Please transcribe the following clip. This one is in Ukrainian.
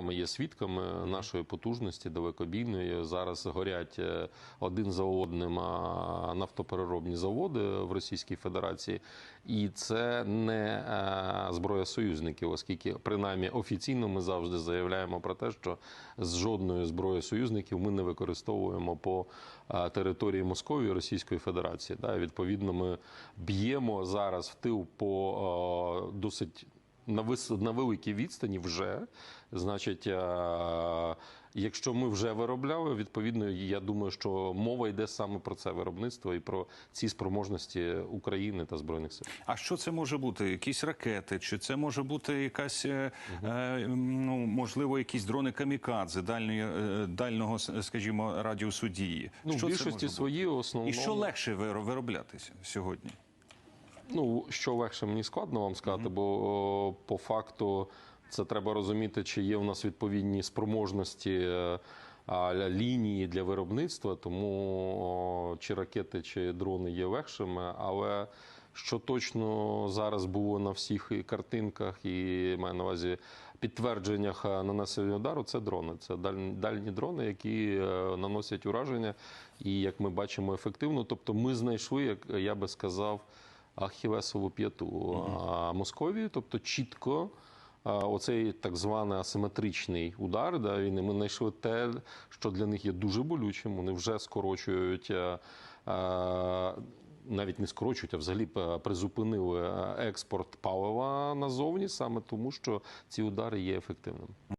вами є свідками нашої потужності далекобійної. Зараз горять е, один за одним нафтопереробні заводи в Російській Федерації, і це не е, зброя союзників, оскільки принаймні офіційно ми завжди заявляємо про те, що з жодної зброї союзників ми не використовуємо по е, території Московії Російської Федерації. Відповідно, ми б'ємо зараз в тил по досить на вис... на великій відстані вже. Значить, е, якщо ми вже виробляли, відповідно, я думаю, що мова йде саме про це виробництво і про ці спроможності України та збройних сил. А що це може бути? Якісь ракети? Чи це може бути якась е, е, ну можливо якісь дрони камікадзе дальньої е, дальнього, скажімо, радіусу дії? Ну, в Що більшості своїй основному І що легше виро- вироблятися сьогодні? Ну, що легше мені складно вам сказати, бо по факту це треба розуміти, чи є у нас відповідні спроможності е, лінії для виробництва, тому чи ракети, чи дрони є легшими, але. Що точно зараз було на всіх і картинках, і маю на увазі підтвердженнях е, нанесення удару, це дрони. Це дальні, дальні дрони, які е, наносять ураження, і як ми бачимо, ефективно. Тобто, ми знайшли, як я би сказав, Ахілесову п'яту а, Московії, тобто чітко. Оцей так званий асиметричний удар, да, він ми знайшли те, що для них є дуже болючим. Вони вже скорочують, е, е, навіть не скорочують, а взагалі е, призупинили експорт палива назовні, саме тому, що ці удари є ефективними.